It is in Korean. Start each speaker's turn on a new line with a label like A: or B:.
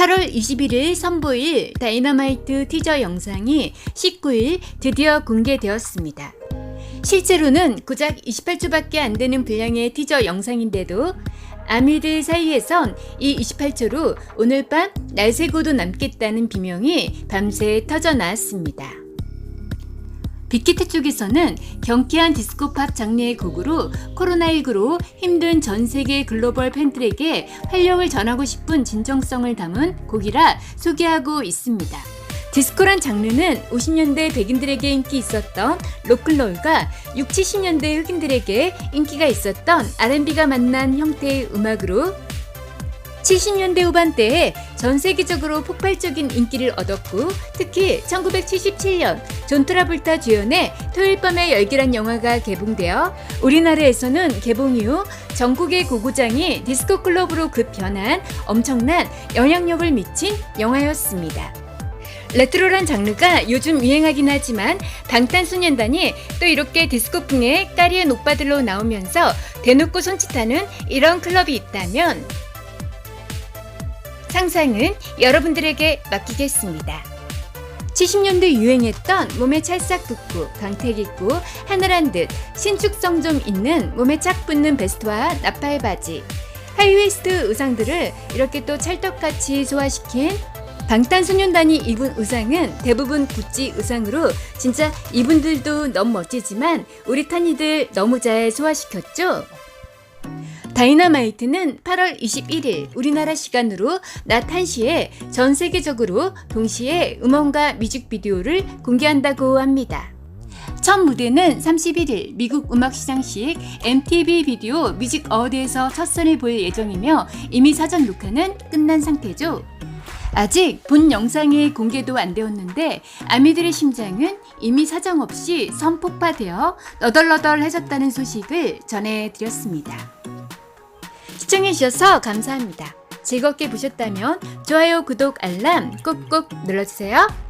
A: 8월 21일 선보일 다이너마이트 티저 영상이 19일 드디어 공개되었습니다. 실제로는 고작 28초밖에 안 되는 분량의 티저 영상인데도 아미들 사이에선 이 28초로 오늘 밤 날새고도 남겠다는 비명이 밤새 터져 나왔습니다. 빅히트 쪽에서는 경쾌한 디스코팝 장르의 곡으로 코로나19로 힘든 전 세계 글로벌 팬들에게 활력을 전하고 싶은 진정성을 담은 곡이라 소개하고 있습니다. 디스코란 장르는 50년대 백인들에게 인기 있었던 로클롤과 6, 70년대 흑인들에게 인기가 있었던 R&B가 만난 형태의 음악으로 70년대 후반대에 전 세계적으로 폭발적인 인기를 얻었고 특히 1977년 존 트라볼타 주연의 토요일 밤의 열기란 영화가 개봉되어 우리나라에서는 개봉 이후 전국의 고고장이 디스코 클럽으로 급변한 엄청난 영향력을 미친 영화였습니다. 레트로란 장르가 요즘 유행하긴 하지만 방탄소년단이 또 이렇게 디스코풍의 까리한 오빠들로 나오면서 대놓고 손짓하는 이런 클럽이 있다면 상상은 여러분들에게 맡기겠습니다. 70년대 유행했던 몸에 찰싹 붙고 광택 있고 하늘한 듯 신축성 좀 있는 몸에 착 붙는 베스트와 나팔 바지, 하이웨스트 의상들을 이렇게 또 찰떡같이 소화시킨 방탄소년단이 입은 의상은 대부분 구찌 의상으로 진짜 이분들도 너무 멋지지만 우리 탄이들 너무 잘 소화시켰죠? 다이너마이트는 8월 21일 우리나라 시간으로 낮 1시에 전 세계적으로 동시에 음원과 뮤직비디오를 공개한다고 합니다. 첫 무대는 31일 미국 음악 시상식 MTV 비디오 뮤직 어워드에서 첫 선을 보일 예정이며 이미 사전 녹화는 끝난 상태죠. 아직 본 영상이 공개도 안 되었는데 아미들의 심장은 이미 사정없이 선폭파되어 너덜너덜해졌다는 소식을 전해드렸습니다. 시청해주셔서 감사합니다. 즐겁게 보셨다면 좋아요, 구독, 알람 꾹꾹 눌러주세요.